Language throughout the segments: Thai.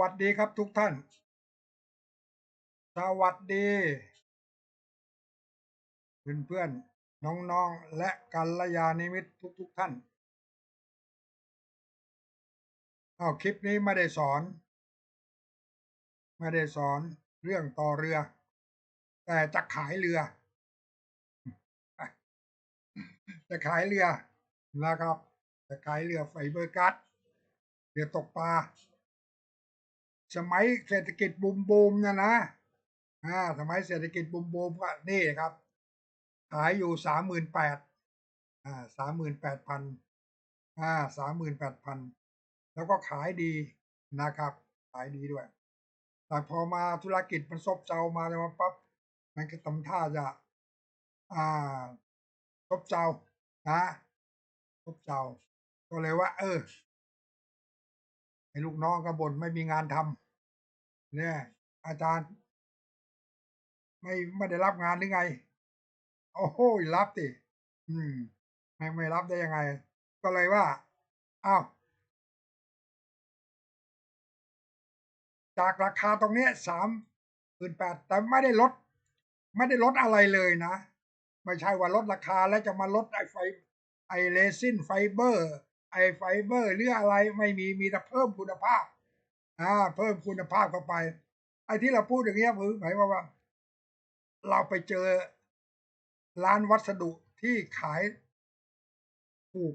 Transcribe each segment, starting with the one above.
วัสดีครับทุกท่าน สวัสดี เพื่อนเพื่อนน้องๆ และกัลยาณมิตรทุกๆท่าน เอาคลิปนี้ไม่ได้สอน ไม่ได้สอนเรื่องต่อเรือ แต่จะขายเรือ จะขายเรือนะครับ จะขายเรือไฟเบอร์กัสเรือตกปลา สมัยเศรษฐกิจบูมบูมนะนะอ่าสมัยเศรษฐกิจบูมบูมก็นี่ครับ ขายอยู่สามหมื่นแปดอ่าสามหมื่นแปดพันอ่าสามหมื่นแปดพันแล้วก็ขายดีนะครับ ขายดีด้วย แต่พอมาธุรกิจมันซบเซามาแล้วปั๊บมันก็ทำท่าจะ อ่าซบเซานะซบเซาก็เลยว่า เออ อ้ลูกน้องก็บ่นไม่มีงานทำเนี่ยอาจารย์ ไม่ไม่ได้รับงานหรือไง โอ้โหรับสิอืม ไม่ไม่รับได้ยังไง ก็เลยว่าอ้าวจากราคาตรงเนี้ยสามหมื่นแปดแต่ไม่ได้ลด ไม่ได้ลดอะไรเลยนะ ไม่ใช่ว่าลดราคาแล้วจะมาลดไอไฟไอเรซินไฟเบอร์ ไอไฟเบอร์หรืออะไรไม่มีมีแต่เพิ่มคุณภาพอ่าเพิ่มคุณภาพเข้าไป ไอที่เราพูดอย่างเงี้ยคือหมายความว่า เราไปเจอร้านวัสดุที่ขายถูก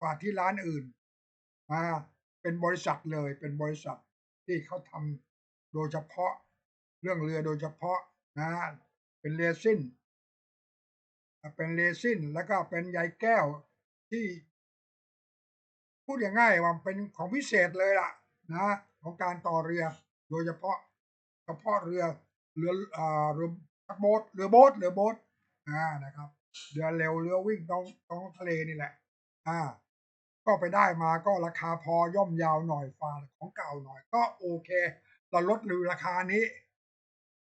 กว่าที่ร้านอื่นอ่าเป็นบริษัทเลย เป็นบริษัทที่เขาทำโดยเฉพาะเรื่องเรือโดยเฉพาะนะเป็นเรซินเป็นเรซินแล้วก็เป็นใยแก้วที่ พูดอย่างง่ายว่าเป็นของพิเศษเลยล่ะนะของการต่อเรือ โดยเฉพาะเฉพาะเรือเรืออ่าเรือโบ๊ทเรือโบ๊ทเรือโบ๊ทอ่านะครับเรือเร็วเรือวิ่งต้องต้องทะเลนี่แหละ อ่า ก็ไปได้มาก็ราคาพอย่อมยาวหน่อยฝ่าของเก่าหน่อย ก็โอเค เราลดหรือราคานี้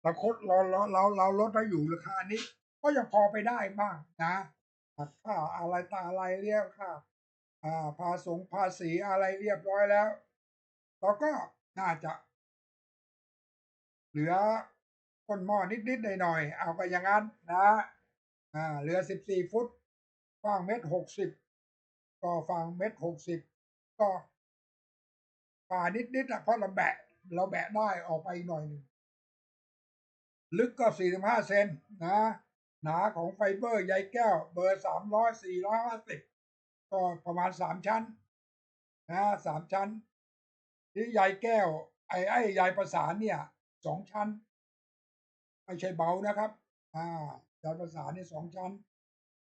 เราคดเราเราเราเราลดได้อยู่ราคานี้ ก็ยังพอไปได้บ้างนะค่าอะไรตาอะไรเรียบค่า อ่าภาษงภาษีอะไรเรียบร้อยแล้ว เราก็น่าจะ เหลือก้นหม้อนิด ๆ หน่อย ๆ เอาไปอย่างนั้นนะอ่าเหลือสิบสี่ฟุตกว้างเมตรหกสิบก็ฟังเมตรหกสิบก็ฝ่านิดๆอะเพราะเราแบะ เราแบะได้ออกไปหน่อยหนึ่งลึกก็สี่สิบห้าเซนนะ หนาของไฟเบอร์ใยแก้ว เบอร์สามร้อยสี่ร้อยห้าสิบ ก็ประมาณสามชั้นนะสามชั้นที่ใยแก้ว ไอ้ไอ้ใยประสานเนี่ยสองชั้นไม่ใช่เบานะครับ อ่าใยประสานนี่สองชั้น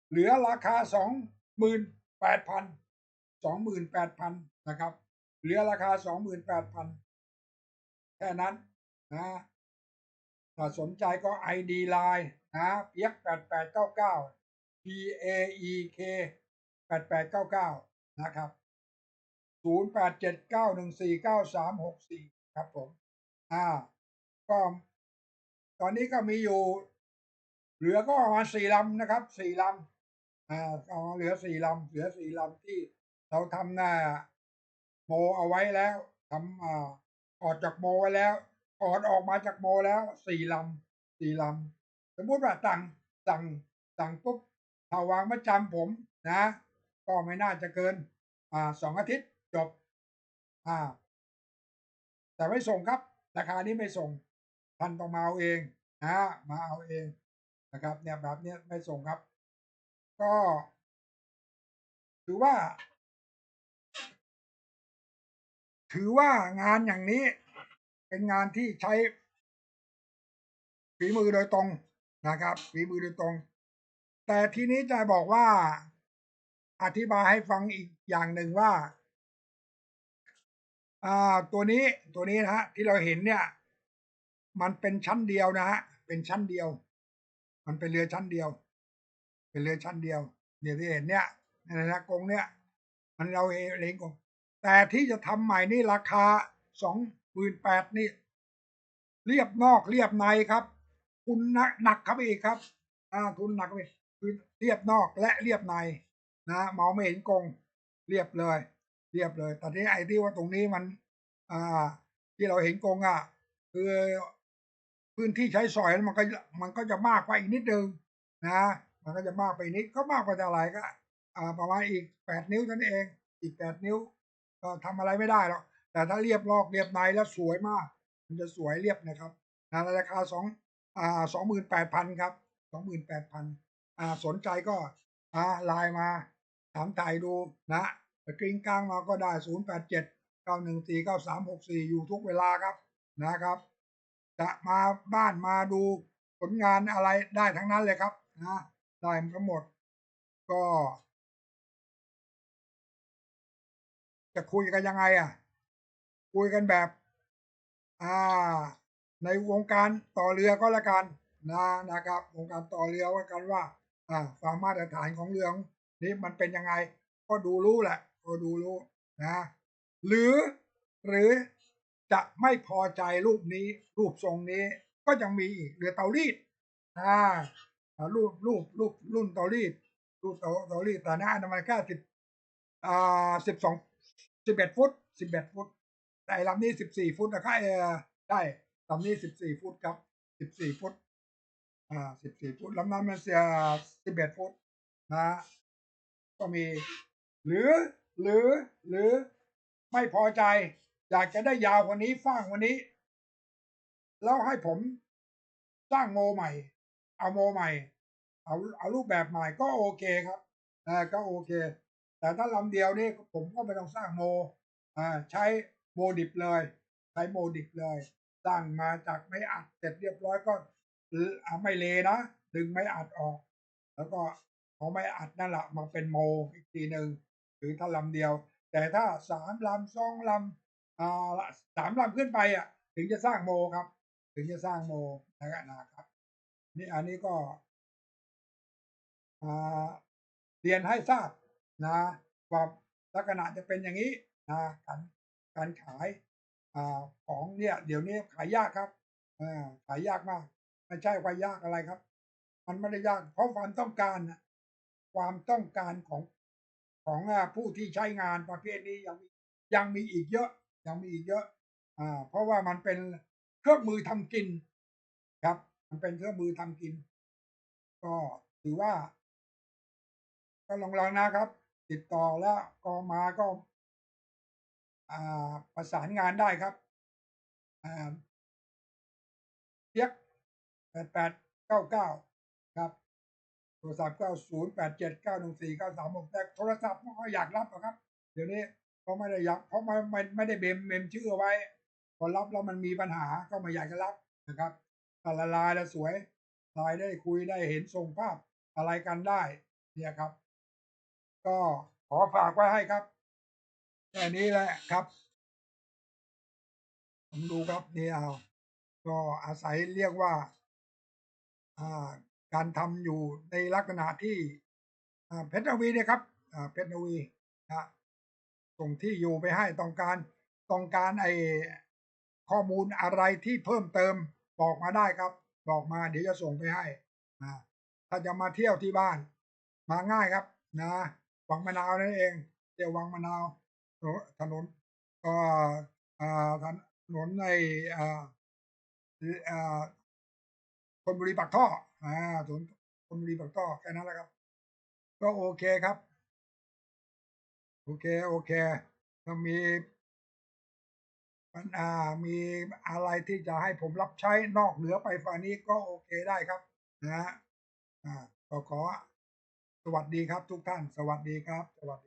เหลือราคาสองหมื่นแปดพันสองหมื่นแปดพันนะครับ เหลือราคาสองหมื่นแปดพันแค่นั้นนะถ้าสนใจก็ ID Line นะเปียกแปดแปดเก้าเก้า P A E K แปดแปดเก้าเก้านะครับศูนย์แปดเจ็ดเก้าหนึ่งสี่เก้าสามหกสี่ครับผม อ่า ก็ตอนนี้ก็มีอยู่ เหลือก็ประมาณสี่ลำนะครับสี่ลำอ่าเอาเหลือสี่ลำเหลือสี่ลำที่เราทำหน้าโมเอาไว้แล้วทำอ่าออกจากโมไว้แล้วถอดออกมาจากโมแล้วสี่ลำสี่ลำสมมติว่าสั่งสั่งสั่งปุ๊บถ้าวางมาจำผมนะ ก็ไม่น่าจะเกิน อ่าสองอาทิตย์จบ อ่า แต่ไม่ส่งครับ ราคานี้ไม่ส่งท่านต้องมาเอาเองนะมาเอาเองนะครับ เนี่ยแบบเนี้ยไม่ส่งครับ ก็ถือว่า ถือว่างานอย่างนี้ เป็นงานที่ใช้ฝีมือโดยตรงนะครับฝีมือโดยตรง แต่ทีนี้จะบอกว่า อธิบายให้ฟังอีกอย่างหนึ่งว่า อ่า ตัวนี้ตัวนี้นะฮะที่เราเห็นเนี่ย มันเป็นชั้นเดียวนะฮะเป็นชั้นเดียว มันเป็นเรือชั้นเดียว เป็นเรือชั้นเดียวเนี่ยที่เห็นเนี่ยนี่นะกงเนี่ย มันเราเองเองกงแต่ที่จะทำใหม่นี่ราคาสองหมื่นแปดนี่ เรียบนอกเรียบในครับทุนหนักหนักครับอีกครับ อ่าทุนหนักไปคือเรียบนอกและเรียบใน นะมองไม่เห็นกงเรียบเลย เรียบเลยแต่ที่ไอ้ที่ว่าตรงนี้มัน อ่า ที่เราเห็นกงอะคือพื้นที่ใช้สอยมันก็มันก็จะมากไปอีกนิดนึงนะ มันก็จะมากไปนิดก็มากไปเท่าไรก็ อ่า ประมาณอีกแปดนิ้วเท่านั้นเอง อีกแปดนิ้ว ก็ทำอะไรไม่ได้หรอกแต่ถ้าเรียบลอกเรียบในแล้วสวยมาก มันจะสวยเรียบนะครับนะราคาสองอ่าสองหมื่นแปดพันครับสองหมื่นแปดพันอ่าสนใจก็อ่าไลน์มา ถามถ่ายดูนะกริ้งกลางมาก็ได้ศูนย์แปดเจ็ดเก้าหนึ่งสี่เก้าสามหกสี่อยู่ทุกเวลาครับนะครับ จะมาบ้านมาดูผลงานอะไรได้ทั้งนั้นเลยครับนะได้ทั้งหมด ก็ จะคุยกันยังไงอะ คุยกันแบบ อ่า ในวงการต่อเรือก็แล้วกันนะนะครับวงการต่อเรือว่ากันว่า อ่าความมาตรฐานของเรือ นี้มันเป็นยังไง ก็ดูรู้แหละก็ดูรู้นะหรือหรือจะไม่พอใจรูปนี้ รูปทรงนี้ก็ยังมีอีกเรือเตารีดอ่ารูปรูปรูปรุ่นเตารีดรูปเตาเตารีดแต่หน้ามันแค่สิบอ่าสิบสองสิบเอ็ดฟุตสิบเอ็ดฟุต แต่ลำนี้สิบสี่ฟุตนะครับเออได้ลำนี้สิบสี่ฟุตครับสิบสี่ฟุตอ่าสิบสี่ฟุตลำนั้นมันเสียสิบเอ็ดฟุตนะ ก็มี หรือหรือหรือไม่พอใจ อยากจะได้ยาวกว่านี้ฟ้างกวันนี้ แล้วให้ผมสร้างโมใหม่ เอาโมใหม่ เอาเอารูปแบบใหม่ก็โอเคครับอ่าก็โอเค แต่ถ้าลำเดียวนี่ผมก็ไม่ต้องสร้างโมอ่าใช้โมดิบเลย ใช้โมดิบเลยสร้างมาจากไม่อัดเสร็จเรียบร้อยก็ไม่เลนะดึงไม่อัดออก แล้วก็ เอาไม่อัดนั่นแหละมาเป็นโมอีกทีหนึ่งหรือถ้าลำเดียว แต่ถ้าสามลำสองลำอ่าสามลำขึ้นไปอะ ถึงจะสร้างโมครับ ถึงจะสร้างโมนะครับนี่อันนี้ก็เรียนให้ทราบนะว่าลักษณะจะเป็นอย่างนี้นะการการขายอของเนี่ย เดี๋ยวนี้ขายยากครับขายยากมาก ไม่ใช่ว่ายากอะไรครับ มันไม่ได้ยาก เพราะความต้องการนะ ความต้องการของของผู้ที่ใช้งานประเภทนี้ยังยังมีอีกเยอะยังมีอีกเยอะอ่าเพราะว่ามันเป็นเครื่องมือทำกินครับ มันเป็นเครื่องมือทำกิน ก็ถือว่า ก็ลองลองนะครับ ติดต่อแล้วก็มาก็อ่าประสานงานได้ครับอ่าเทียกแปดแปดเก้าเก้า โทรศัพท์ก็ศูนย์แปดเจ็ดเก้าหนึ่งสี่เก้าสามหกแต่โทรศัพท์ก็อยากรับครับ เดี๋ยวนี้เขาไม่ได้อยากเพราะไม่ไม่ไม่ได้เบมเมมชื่อเอาไว้ พอรับแล้วมันมีปัญหาก็ไม่อยากจะรับนะครับแต่ละลายแล้วสวยลายได้คุยได้เห็นทรงภาพอะไรกันได้ เนี่ยครับ ก็ขอฝากไว้ให้ครับแค่นี้แหละครับผมดูครับนี่เอาก็อาศัยเรียกว่า อ่า การทำอยู่ในลักษณะที่เพชรวีเนี่ยครับเพชรวีนะส่งที่อยู่ไปให้ต้องการต้องการไอข้อมูลอะไรที่เพิ่มเติมบอกมาได้ครับ บอกมาเดี๋ยวจะส่งไปให้นะถ้าจะมาเที่ยวที่บ้าน มาง่ายครับ นะวังมะนาวนั่นเองเที่ยววังมะนาวถนนก็ถนนในคนบุรีปากท่อ อ่าศูนย์คนบุรีปากท่อแค่นั้นแหละครับ ก็โอเคครับ โอเคโอเคก็มีปัญหามีอะไรที่จะให้ผมรับใช้นอกเหนือไปฝ่านี้ก็โอเคได้ครับนะฮะอ่าก็ขอสวัสดีครับทุกท่าน สวัสดีครับ สวัสดี